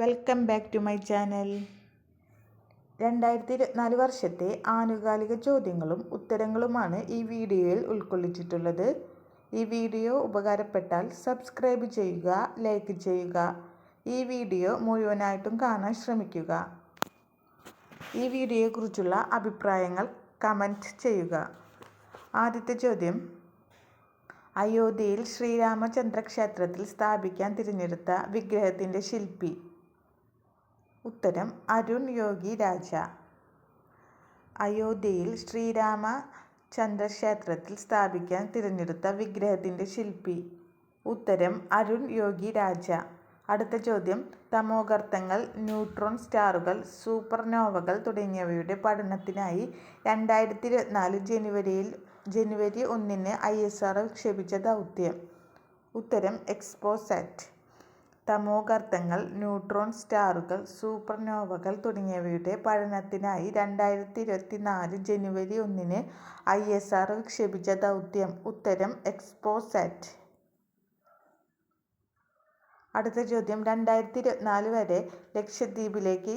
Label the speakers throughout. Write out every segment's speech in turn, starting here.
Speaker 1: Welcome back to my channel രണ്ടായിരത്തി ഇരുപത്തിനാല് വർഷത്തെ ആനുകാലിക ചോദ്യങ്ങളും ഉത്തരങ്ങളുമാണ് ഈ വീഡിയോയിൽ ഉൾക്കൊള്ളിച്ചിട്ടുള്ളത്. ഈ വീഡിയോ ഉപകാരപ്പെട്ടാൽ സബ്സ്ക്രൈബ് ചെയ്യുക ലൈക്ക് ചെയ്യുക. ഈ വീഡിയോ മുഴുവനായിട്ടും കാണാൻ ശ്രമിക്കുക. ഈ വീഡിയോയെക്കുറിച്ചുള്ള അഭിപ്രായങ്ങൾ കമന്റ് ചെയ്യുക. ആദ്യത്തെ ചോദ്യം. അയോധ്യയിൽ ശ്രീരാമചന്ദ്ര ക്ഷേത്രത്തിൽ സ്ഥാപിക്കാൻ തിരഞ്ഞെടുത്ത വിഗ്രഹത്തിന്റെ ശില്പി. ഉത്തരം അരുൺ യോഗി രാജ. അയോധ്യയിൽ ശ്രീരാമ ചന്ദ്രക്ഷേത്രത്തിൽ സ്ഥാപിക്കാൻ തിരഞ്ഞെടുത്ത വിഗ്രഹത്തിന്റെ ശില്പി. ഉത്തരം അരുൺ യോഗി രാജ. അടുത്ത ചോദ്യം തമോഗർത്തങ്ങൾ ന്യൂട്രോൺ സ്റ്റാറുകൾ സൂപ്പർനോവകൾ തുടങ്ങിയവയുടെ പഠനത്തിനായി രണ്ടായിരത്തി ഇരുപത്തിനാല് ജനുവരിയിൽ ജനുവരി ഒന്നിന് ഐ എസ് ആർ വിക്ഷേപിച്ച ദൗത്യം. ഉത്തരം എക്സ്പോസാറ്റ്. തമോഗർത്തങ്ങൾ ന്യൂട്രോൺ സ്റ്റാറുകൾ സൂപ്പർനോവകൾ തുടങ്ങിയവയുടെ പഠനത്തിനായി രണ്ടായിരത്തി ഇരുപത്തിനാല് ജനുവരി ഒന്നിന് ഐ എസ് ആർ വിക്ഷേപിച്ച ദൗത്യം. ഉത്തരം എക്സ്പോസാറ്റ്. അടുത്ത ചോദ്യം രണ്ടായിരത്തി ഇരുപത്തിനാല് വരെ ലക്ഷദ്വീപിലേക്ക്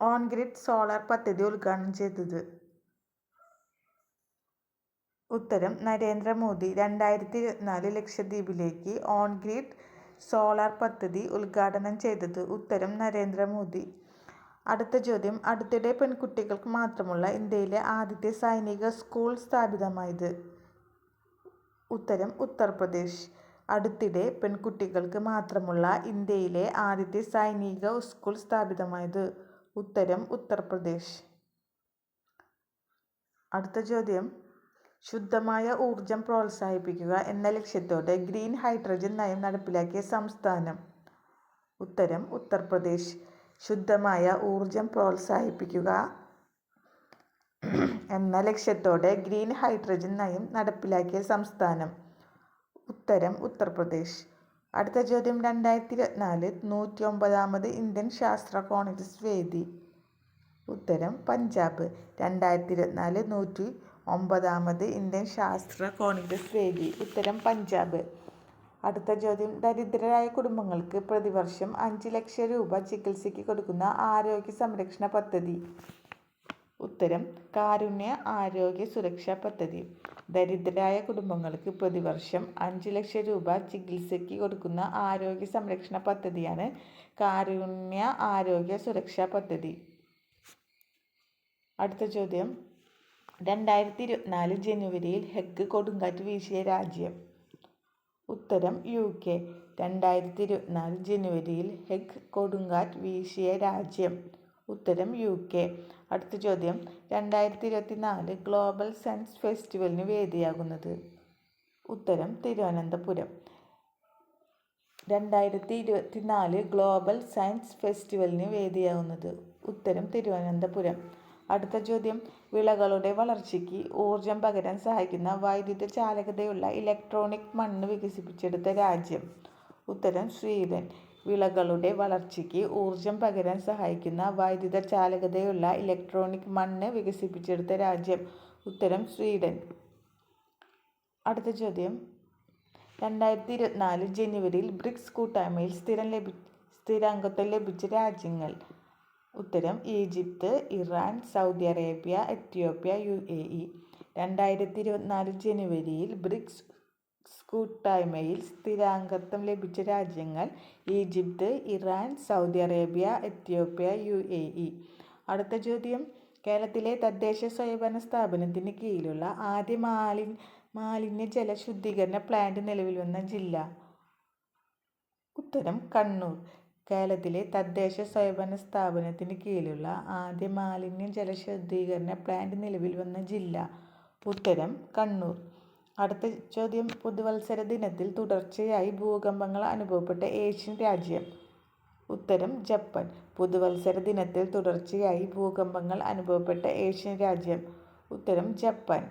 Speaker 1: ഓൺഗ്രിഡ് സോളാർ പദ്ധതി ഉദ്ഘാടനം ചെയ്തത്. ഉത്തരം നരേന്ദ്രമോദി. രണ്ടായിരത്തി ഇരുപത്തിനാല് ലക്ഷദ്വീപിലേക്ക് ഓൺ ഗ്രിഡ് സോളാർ പദ്ധതി ഉദ്ഘാടനം ചെയ്തത് ഉത്തരം നരേന്ദ്രമോദി. അടുത്ത ചോദ്യം അടുത്തിടെ പെൺകുട്ടികൾക്ക് മാത്രമുള്ള ഇന്ത്യയിലെ ആദ്യത്തെ സൈനിക സ്കൂൾ സ്ഥാപിതമായത്? ഉത്തരം ഉത്തർപ്രദേശ്. അടുത്തിടെ പെൺകുട്ടികൾക്ക് മാത്രമുള്ള ഇന്ത്യയിലെ ആദ്യത്തെ സൈനിക സ്കൂൾ സ്ഥാപിതമായത്? ഉത്തരം ഉത്തർപ്രദേശ്. അടുത്ത ചോദ്യം ശുദ്ധമായ ഊർജം പ്രോത്സാഹിപ്പിക്കുക എന്ന ലക്ഷ്യത്തോടെ ഗ്രീൻ ഹൈഡ്രജൻ നയം നടപ്പിലാക്കിയ സംസ്ഥാനം. ഉത്തരം ഉത്തർപ്രദേശ്. ശുദ്ധമായ ഊർജം പ്രോത്സാഹിപ്പിക്കുക എന്ന ലക്ഷ്യത്തോടെ ഗ്രീൻ ഹൈഡ്രജൻ നയം നടപ്പിലാക്കിയ സംസ്ഥാനം. ഉത്തരം ഉത്തർപ്രദേശ്. അടുത്ത ചോദ്യം രണ്ടായിരത്തി ഇരുപത്തിനാല് നൂറ്റി ഒമ്പതാമത് ഇന്ത്യൻ ശാസ്ത്ര കോൺഗ്രസ് വേദി. ഉത്തരം പഞ്ചാബ്. രണ്ടായിരത്തി ഇരുപത്തിനാല് നൂറ്റി ഒമ്പതാമത് ഇന്ത്യൻ ശാസ്ത്ര കോൺഗ്രസ് വേദി. ഉത്തരം പഞ്ചാബ്. അടുത്ത ചോദ്യം ദരിദ്രരായ കുടുംബങ്ങൾക്ക് പ്രതിവർഷം അഞ്ച് ലക്ഷം രൂപ ചികിത്സയ്ക്ക് കൊടുക്കുന്ന ആരോഗ്യ സംരക്ഷണ പദ്ധതി. ഉത്തരം കാരുണ്യ ആരോഗ്യ സുരക്ഷാ പദ്ധതി. ദരിദ്രരായ കുടുംബങ്ങൾക്ക് പ്രതിവർഷം അഞ്ച് ലക്ഷം രൂപ ചികിത്സയ്ക്ക് കൊടുക്കുന്ന ആരോഗ്യ സംരക്ഷണ പദ്ധതിയാണ് കാരുണ്യ ആരോഗ്യ സുരക്ഷാ പദ്ധതി. അടുത്ത ചോദ്യം രണ്ടായിരത്തി ഇരുപത്തിനാല് ജനുവരിയിൽ ഹെഗ് കൊടുങ്കാറ്റ് വീശിയ രാജ്യം. ഉത്തരം യു കെ. രണ്ടായിരത്തി ഇരുപത്തിനാല് ജനുവരിയിൽ ഹെഗ് കൊടുങ്കാറ്റ് വീശിയ രാജ്യം. ഉത്തരം യു കെ. അടുത്ത ചോദ്യം. രണ്ടായിരത്തി ഇരുപത്തിനാല് ഗ്ലോബൽ സയൻസ് ഫെസ്റ്റിവലിന് വേദിയാകുന്നത്. ഉത്തരം തിരുവനന്തപുരം. രണ്ടായിരത്തി ഇരുപത്തിനാല് ഗ്ലോബൽ സയൻസ് ഫെസ്റ്റിവലിന് വേദിയാകുന്നത്. ഉത്തരം തിരുവനന്തപുരം. അടുത്ത ചോദ്യം. വിളകളുടെ വളർച്ചയ്ക്ക് ഊർജം പകരാൻ സഹായിക്കുന്ന വൈദ്യുത ചാലകതയുള്ള ഇലക്ട്രോണിക് മണ്ണ് വികസിപ്പിച്ചെടുത്ത രാജ്യം. ഉത്തരം സ്വീഡൻ. വിളകളുടെ വളർച്ചയ്ക്ക് ഊർജം പകരാൻ സഹായിക്കുന്ന വൈദ്യുത ചാലകതയുള്ള ഇലക്ട്രോണിക് മണ്ണ് വികസിപ്പിച്ചെടുത്ത രാജ്യം. ഉത്തരം സ്വീഡൻ. അടുത്ത ചോദ്യം. രണ്ടായിരത്തി ഇരുപത്തിനാല് ജനുവരിയിൽ ബ്രിക്സ് കൂട്ടായ്മയിൽ സ്ഥിരം ലഭി സ്ഥിരാംഗത്വം ലഭിച്ച രാജ്യങ്ങൾ. ഉത്തരം Egypt Iran Saudi Arabia Ethiopia U A E രണ്ടായിരത്തി ഇരുപത്തിനാല് ജനുവരിയിൽ ബ്രിക്സ് കൂട്ടായ്മയിൽ സ്ഥിരാംഗത്വം ലഭിച്ച രാജ്യങ്ങൾ Egypt Iran Saudi Arabia Ethiopia U A E അടുത്ത ചോദ്യം. കേരളത്തിലെ തദ്ദേശ സ്വയംഭരണ സ്ഥാപനത്തിന് കീഴിലുള്ള ആദ്യ മാലി മാലിന്യ ജല ശുദ്ധീകരണ പ്ലാന്റ് നിലവിൽ വന്ന ജില്ല? ഉത്തരം കണ്ണൂർ. കേരളത്തിലെ തദ്ദേശ സ്വയംഭരണ സ്ഥാപനത്തിന് കീഴിലുള്ള ആദ്യ മാലിന്യ ജലശുദ്ധീകരണ പ്ലാന്റ് നിലവിൽ വന്ന ജില്ല ഉത്തരം കണ്ണൂർ. അടുത്ത ചോദ്യം പുതുവത്സര ദിനത്തിൽ തുടർച്ചയായി ഭൂകമ്പങ്ങൾ അനുഭവപ്പെട്ട ഏഷ്യൻ രാജ്യം. ഉത്തരം ജപ്പാൻ. പുതുവത്സര ദിനത്തിൽ തുടർച്ചയായി ഭൂകമ്പങ്ങൾ അനുഭവപ്പെട്ട ഏഷ്യൻ രാജ്യം. ഉത്തരം ജപ്പാൻ.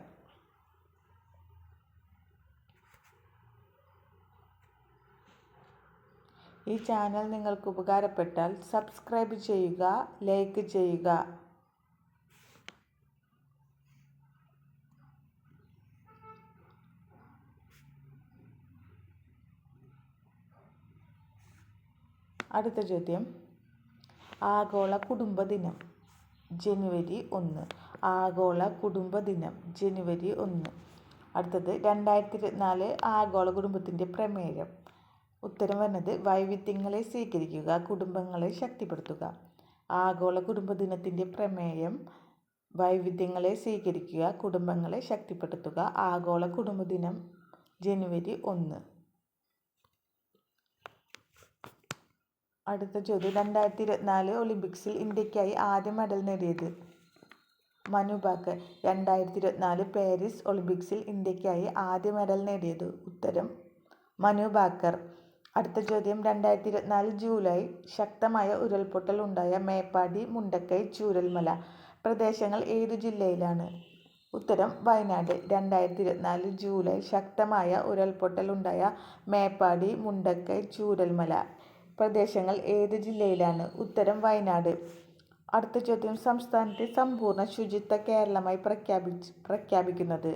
Speaker 1: ഈ ചാനൽ നിങ്ങൾക്ക് ഉപകാരപ്പെട്ടാൽ സബ്സ്ക്രൈബ് ചെയ്യുക ലൈക്ക് ചെയ്യുക. അടുത്ത ചോദ്യം. ആഗോള കുടുംബ ദിനം ജനുവരി ഒന്ന്. ആഗോള കുടുംബ ദിനം ജനുവരി ഒന്ന്. അടുത്തത് രണ്ടായിരത്തി ഇരുപത്തിനാല് ആഗോള കുടുംബത്തിന്റെ പ്രമേയം. ഉത്തരം വന്നത് വൈവിധ്യങ്ങളെ സ്വീകരിക്കുക കുടുംബങ്ങളെ ശക്തിപ്പെടുത്തുക. ആഗോള കുടുംബ ദിനത്തിന്റെ പ്രമേയം വൈവിധ്യങ്ങളെ സ്വീകരിക്കുക കുടുംബങ്ങളെ ശക്തിപ്പെടുത്തുക. ആഗോള കുടുംബ ദിനം ജനുവരി ഒന്ന്. അടുത്ത ചോദ്യം. രണ്ടായിരത്തി ഇരുപത്തിനാല് ഒളിമ്പിക്സിൽ ഇന്ത്യക്കായി ആദ്യ മെഡൽ നേടിയത് മനു ബാക്കർ. രണ്ടായിരത്തി ഇരുപത്തിനാല് പാരീസ് ഒളിമ്പിക്സിൽ ഇന്ത്യക്കായി ആദ്യ മെഡൽ നേടിയത് ഉത്തരം മനു ബാക്കർ. അടുത്ത ചോദ്യം. രണ്ടായിരത്തി ഇരുപത്തിനാല് ജൂലൈ ശക്തമായ ഉരുൾപൊട്ടൽ ഉണ്ടായ മേപ്പാടി മുണ്ടക്കൈ ചൂരൽമല പ്രദേശങ്ങൾ ഏതു ജില്ലയിലാണ്? ഉത്തരം വയനാട്. രണ്ടായിരത്തി ഇരുപത്തിനാല് ജൂലൈ ശക്തമായ ഉരുൾപൊട്ടൽ ഉണ്ടായ മേപ്പാടി മുണ്ടക്കൈ ചൂരൽമല പ്രദേശങ്ങൾ ഏത് ജില്ലയിലാണ്? ഉത്തരം വയനാട്. അടുത്ത ചോദ്യം. സംസ്ഥാനത്തെ സമ്പൂർണ ശുചിത്വ കേരളമായി പ്രഖ്യാപിച്ച് പ്രഖ്യാപിക്കുന്നത്.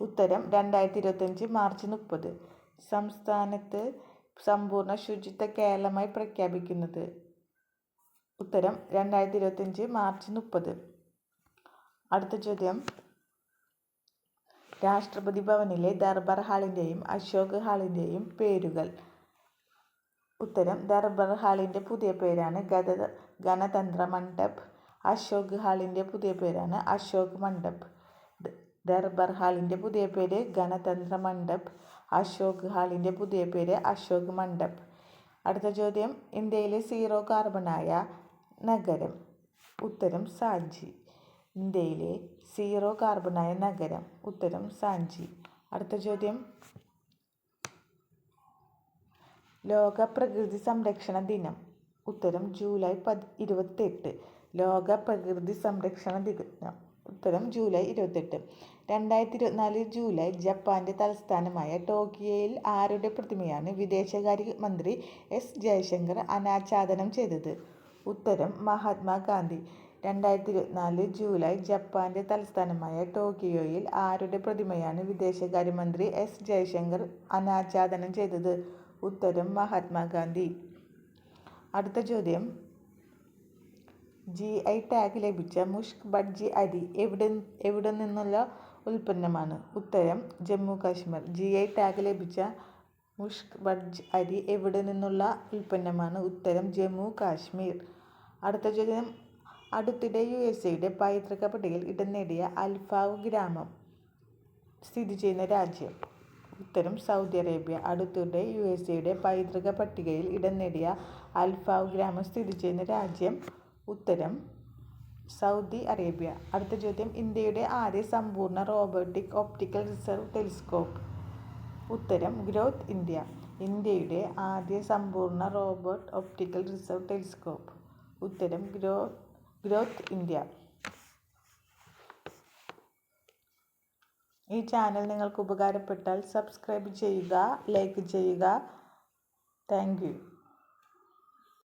Speaker 1: ഉത്തരം രണ്ടായിരത്തി ഇരുപത്തഞ്ച് മാർച്ച് മുപ്പത്. സംസ്ഥാനത്ത് സമ്പൂർണ ശുചിത്വ കേരളമായി പ്രഖ്യാപിക്കുന്നത്. ഉത്തരം രണ്ടായിരത്തി ഇരുപത്തഞ്ച് മാർച്ച് മുപ്പത്. അടുത്ത ചോദ്യം. രാഷ്ട്രപതി ഭവനിലെ ദർബാർ ഹാളിന്റെയും അശോക് ഹാളിന്റെയും പേരുകൾ. ഉത്തരം ദർബാർ ഹാളിന്റെ പുതിയ പേരാണ് ഗത ഗണതന്ത്ര മണ്ഡപ്. അശോക് ഹാളിന്റെ പുതിയ പേരാണ് അശോക് മണ്ഡപ്. ദർബാർ ഹാളിന്റെ പുതിയ പേര് ഗണതന്ത്ര മണ്ഡപ്. അശോക് ഹാളിന്റെ പുതിയ പേര് അശോക് മണ്ഡപ്. അടുത്ത ചോദ്യം ഇന്ത്യയിലെ സീറോ കാർബണായ നഗരം. ഉത്തരം സാഞ്ചി. ഇന്ത്യയിലെ സീറോ കാർബണായ നഗരം. ഉത്തരം സാഞ്ചി. അടുത്ത ചോദ്യം ലോക പ്രകൃതി സംരക്ഷണ ദിനം. ഉത്തരം ജൂലൈ പത് ഇരുപത്തെട്ട്. ലോക പ്രകൃതി സംരക്ഷണ ദിനം. ഉത്തരം ജൂലൈ ഇരുപത്തെട്ട്. രണ്ടായിരത്തി ഇരുപത്തിനാല് ജൂലൈ ജപ്പാന്റെ തലസ്ഥാനമായ ടോക്കിയോയിൽ ആരുടെ പ്രതിമയാണ് വിദേശകാര്യ മന്ത്രി എസ് ജയശങ്കർ അനാച്ഛാദനം ചെയ്തത്? ഉത്തരം മഹാത്മാഗാന്ധി രണ്ടായിരത്തി ഇരുപത്തിനാല് ജൂലൈ ജപ്പാന്റെ തലസ്ഥാനമായ ടോക്കിയോയിൽ ആരുടെ പ്രതിമയാണ് വിദേശകാര്യമന്ത്രി എസ് ജയശങ്കർ അനാച്ഛാദനം ചെയ്തത്? ഉത്തരം മഹാത്മാഗാന്ധി അടുത്ത ചോദ്യം. ജി ഐ ടാഗ് ലഭിച്ച മുഷ്ക് ബഡ്ജി അരി എവിടെ എവിടെ നിന്നുള്ള ഉൽപ്പന്നമാണ്? ഉത്തരം Jammu Kashmir. G I tag ലഭിച്ച മുഷ്ക് ബഡ്ജ് അരി എവിടെ നിന്നുള്ള ഉൽപ്പന്നമാണ്? ഉത്തരം ജമ്മു കാശ്മീർ. അടുത്ത ചോദ്യം. അടുത്തിടെ യു എസ് എയുടെ പൈതൃക പട്ടികയിൽ ഇടം നേടിയ അൽഫാവ് ഗ്രാമം സ്ഥിതി ചെയ്യുന്ന രാജ്യം. ഉത്തരം സൗദി അറേബ്യ. അടുത്തിടെ യു എസ് എയുടെ പൈതൃക പട്ടികയിൽ ഇടം നേടിയ അൽഫാവ് ഗ്രാമം സ്ഥിതി ചെയ്യുന്ന രാജ്യം ഉത്തരം സൗദി അറേബ്യ. അടുത്ത ചോദ്യം ഇന്ത്യയുടെ ആദ്യ സമ്പൂർണ റോബോട്ടിക് ഓപ്റ്റിക്കൽ റിസർവ് ടെലിസ്കോപ്പ്. ഉത്തരം ഗ്രോത്ത് ഇന്ത്യ. ഇന്ത്യയുടെ ആദ്യ സമ്പൂർണ റോബോട്ട് ഓപ്റ്റിക്കൽ റിസർവ് ടെലിസ്കോപ്പ്. ഉത്തരം ഗ്രോ ഗ്രോത്ത് ഇന്ത്യ. ഈ ചാനൽ നിങ്ങൾക്ക് ഉപകാരപ്പെട്ടാൽ സബ്സ്ക്രൈബ് ചെയ്യുക ലൈക്ക് ചെയ്യുക. താങ്ക്